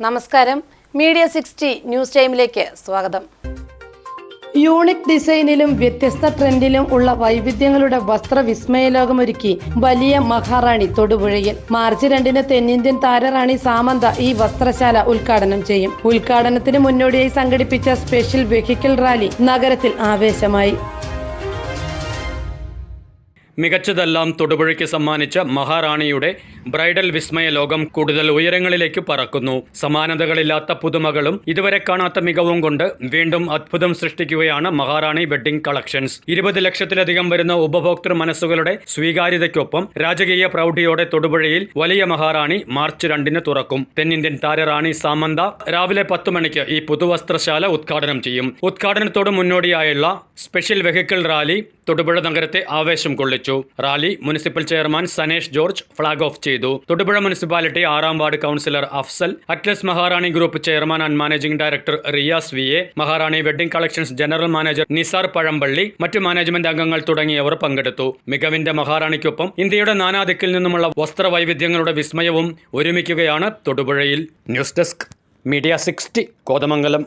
നമസ്കാരം. Media sixty news ടൈമിലേക്ക് സ്വാഗതം. യൂണിക് ഡിസൈനിലും വ്യത്യസ്ത ട്രെൻഡിലും ഉള്ള വൈവിധ്യങ്ങളുടെ വസ്ത്രവിസ്മയലോകമൊരുക്കി വലിയ മഹാറാണി തൊടുപുഴയിൽ. മാർച്ച് രണ്ടിന് തെന്നിന്ത്യൻ താരറാണി സാമന്ത ഈ വസ്ത്രശാല ഉദ്ഘാടനം ചെയ്യും. ഉദ്ഘാടനത്തിന് മുന്നോടിയായി സംഘടിപ്പിച്ച സ്പെഷ്യൽ വെഹിക്കിൾ റാലി നഗരത്തിൽ ആവേശമായി. മികച്ചതെല്ലാം തൊടുപുഴയ്ക്ക് സമ്മാനിച്ച മഹാറാണിയുടെ ബ്രൈഡൽ വിസ്മയ ലോകം കൂടുതൽ ഉയരങ്ങളിലേക്ക് പറക്കുന്നു. സമാനതകളില്ലാത്ത പുതുമകളും ഇതുവരെ കാണാത്ത മികവും കൊണ്ട് വീണ്ടും അത്ഭുതം സൃഷ്ടിക്കുകയാണ് മഹാറാണി വെഡ്ഡിംഗ് കളക്ഷൻസ്. ഇരുപത് ലക്ഷത്തിലധികം വരുന്ന ഉപഭോക്തൃ മനസ്സുകളുടെ സ്വീകാര്യതയ്ക്കൊപ്പം രാജകീയ പ്രൗഢിയോടെ തൊടുപുഴയിൽ വലിയ മഹാറാണി മാർച്ച് രണ്ടിന് തുറക്കും. തെന്നിന്ത്യൻ താരറാണി സാമന്ത രാവിലെ പത്ത് മണിക്ക് ഈ പുതുവസ്ത്രശാല ഉദ്ഘാടനം ചെയ്യും. ഉദ്ഘാടനത്തോട് മുന്നോടിയായുള്ള സ്പെഷ്യൽ വെഹിക്കിൾ റാലി തൊടുപുഴ നഗരത്തെ ആവേശം കൊള്ളിച്ചു. Rally municipal chairman Sanesh George flag off ചെയ്തു. തൊടുപുഴ മുനിസിപ്പാലിറ്റി ആറാം ward councillor Afsal Atlas Maharani group chairman and managing director Riyas V A Maharani wedding collections general manager Nisar Pazhampally മറ്റു management അംഗങ്ങൾ തുടങ്ങിയവർ പങ്കെടുത്തു. മികവിന്റെ മഹാറാണിക്കൊപ്പം ഇന്ത്യയുടെ നാനാദിക്കിൽ നിന്നുമുള്ള വസ്ത്രവൈവിധ്യങ്ങളുടെ വിസ്മയവും ഒരുമിക്കുകയാണ് തൊടുപുഴയിൽ. News desk media sixty Kothamangalam.